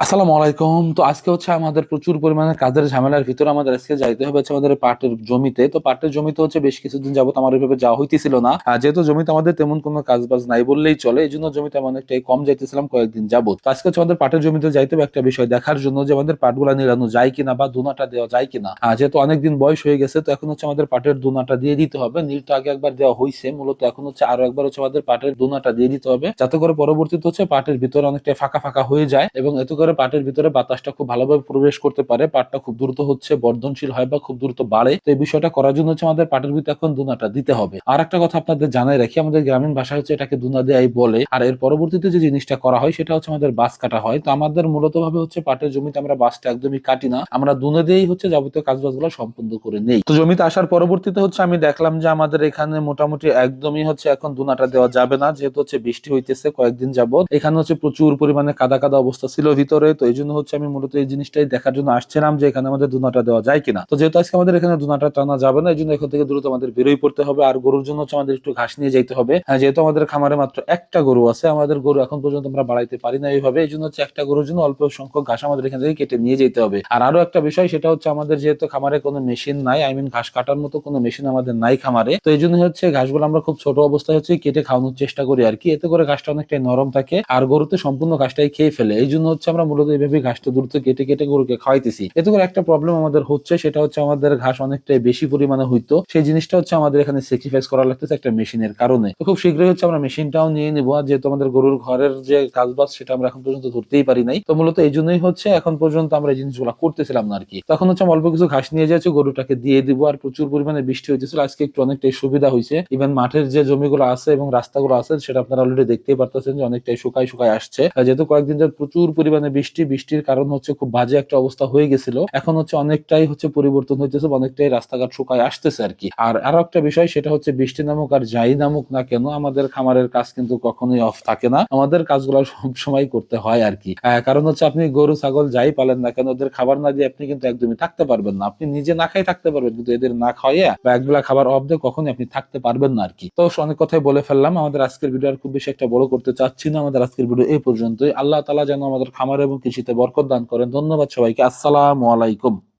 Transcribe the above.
আসসালামু আলাইকুম। তো আজকে হচ্ছে আমাদের প্রচুর পরিমাণে কাজের ঝামেলার ভিতরে আমাদের আজকে যাইতে হবে আমাদের পাটের জমিতে। তো পাটের জমিতে হচ্ছে বেশ কিছুদিন যাবত আমার ওইভাবে যাওয়া হইতেছিল না। যেহেতু জমিতে আমাদের তেমন কোনো কাজ বাজ নাই বললেই চলে, এই জন্য জমিতে আমি অনেকটাই কম যাইতেছিলাম কয়েকদিন যাবত তো আজকে হচ্ছে আমাদের পাটের জমিতে যাইতে হবে একটা বিষয় দেখার জন্য যে আমাদের পাটগুলা নিরানো যায় কিনা বা দুনাটা দেওয়া যায় কিনা। যেহেতু অনেকদিন বয়স হয়ে গেছে, তো এখন হচ্ছে আমাদের পাটের দুনাটা দিয়ে দিতে হবে। নীল তো আগে একবার দেওয়া হয়েছে মূলত এখন হচ্ছে আরও একবার হচ্ছে আমাদের পাটের দুনাটা দিয়ে দিতে হবে। যাতে করে পরবর্তীতে হচ্ছে পাটের ভিতরে অনেকটা ফাঁকা ফাঁকা হয়ে যায় এবং এতে করে পাটের ভিতরে বাতাসটা খুব ভালোভাবে প্রবেশ করতে পারে। পাটটা খুব দ্রুত হচ্ছে, বর্ধনশীল হয় বা খুব দ্রুত বাড়ে। তো এই বিষয়টা করার জন্য হচ্ছে আমাদের পাটের ভিতরে এখন দুনাটা দিতে হবে। আর একটা কথা আপনাদের জানাই রাখি, আমাদের গ্রামীণ ভাষা হচ্ছে এটাকে দুনা দেয়াই বলে। আর এর পরবর্তীতে যে জিনিসটা করা হয়, সেটা হচ্ছে আমাদের বাস কাটা হয়। তো আমাদের মূলত ভাবে হচ্ছে পাটের জমিতে আমরা বাসটা একদমই কাটি না। আমরা দুনে দিয়েই হচ্ছে যাবতীয় কাজ কাজবাজগুলো সম্পূর্ণ করে নেই। তো জমিতে আসার পরবর্তীতে হচ্ছে আমি দেখলাম যে আমাদের এখানে মোটামুটি একদমই হচ্ছে এখন দুনাটা দেওয়া যাবে না। যেহেতু হচ্ছে বৃষ্টি হইতেছে কয়েকদিন যাবত এখানে হচ্ছে প্রচুর পরিমাণে কাদা কাদা অবস্থা ছিল ভিতরে। তো এই জন্য হচ্ছে আমি মূলত এই জিনিসটাই দেখার জন্য আসছিলাম যে এখানে আমাদের দুনাটা দেওয়া যায় কিনা। তো যেহেতু আজকে আমাদের এখানে দুনাটা টানা যাবে না এই জন্য এখান থেকে দ্রুত আমাদের বেরোই পড়তে হবে। আর গরুর জন্য হচ্ছে আমাদের একটু ঘাস নিয়ে যেতে হবে। হ্যাঁ, যেহেতু আমাদের খামারে মাত্র একটা গরু আছে আমাদের গরু এখন পর্যন্ত আমরা বাড়াইতে পারি না এইভাবে। এই জন্য হচ্ছে একটা গরুর জন্য অল্প সংখ্যক ঘাস আমাদের এখান থেকে কেটে নিয়ে যেতে হবে। আর আরও একটা বিষয় সেটা হচ্ছে আমাদের যেহেতু খামারে কোনো মেশিন নাই আই মিন ঘাস কাটার মতো কোনো মেশিন আমাদের নাই খামারে তো এই জন্য হচ্ছে ঘাসগুলো আমরা খুব ছোট অবস্থায় হচ্ছে কেটে খাওয়ানোর চেষ্টা করি আর কি। এতে করে ঘাসটা অনেকটাই নরম থাকে আর গরুতে সম্পূর্ণ ঘাসটাই খেয়ে ফেলে। এই জন্য হচ্ছে আমরা মূলত এইভাবে ঘাসটা দ্রুত কেটে কেটে গরুকে খাওয়াইতেছি। এতে করে একটা প্রবলেম আমাদের হচ্ছে, সেটা হচ্ছে আমাদের ঘাস অনেকটাই বেশি পরিমাণে হইতো। সেই জিনিসটা হচ্ছে আমাদের এখানে স্যাক্রিফাইস করা লাগতেছে একটা মেশিনের কারণে। খুব শীঘ্রই হচ্ছে আমরা মেশিনটাও নিয়ে নিবো। আর যেহেতু আমাদের গরুর ঘরের যে কাজবাজ, সেটা আমরা এখন পর্যন্ত ধরতেই পারি নাই। তো মূলত এই জন্যই হচ্ছে এখন পর্যন্ত আমরা এই জিনিসগুলো করতেছিলাম না আর কি তখন হচ্ছে অল্প কিছু ঘাস নিয়ে যাচ্ছি, গরুটাকে দিয়ে দিব। আর প্রচুর পরিমাণে বৃষ্টি হইতেছিল। আজকে একটু অনেকটাই সুবিধা হয়েছে ইভেন মাঠের যে জমিগুলো আছে এবং রাস্তাগুলো আছে, সেটা আপনারা অলরেডি দেখতেই পারতেছেন যে অনেকটাই শুকাই শুকায় আসছে। যেহেতু কয়েকদিন ধরে প্রচুর পরিমাণে বৃষ্টি, বৃষ্টির কারণ হচ্ছে খুব বাজে একটা অবস্থা হয়ে গেছিল। এখন হচ্ছে অনেকটাই হচ্ছে পরিবর্তন হইতেছে অনেকটাই রাস্তাঘাট শুকায় আসতেছে আর কি। আর আরও একটা বিষয়, সেটা হচ্ছে বৃষ্টি নামুক আর যাই নামুক না কেন, আমাদের খামারের কাজ কিন্তু কখনোই অফ থাকে না। আমাদের কাজগুলো সব সময় করতে হয় আর কি। কারণ হচ্ছে আপনি গরু, ছাগল যাই পালেন না কেন, ওদের খাবার না দিয়ে আপনি কিন্তু একদমই থাকতে পারবেন না। আপনি নিজে না খাই থাকতে পারবেন, কিন্তু এদের না খাওয়াইয়া বা একবেলা খাবার অফ দিয়ে কখনোই আপনি থাকতে পারবেন না আর কি। তো অনেক কথাই বলে ফেললাম। আমাদের আজকের ভিডিও আর খুব বেশি একটা বড় করতে চাচ্ছি না। আমাদের আজকের ভিডিও এই পর্যন্তই। আল্লাহ তালা যেন আমাদের খামার এবং কৃষিতে বরকত দান করেন। ধন্যবাদ সবাইকে। আসসালামু আলাইকুম।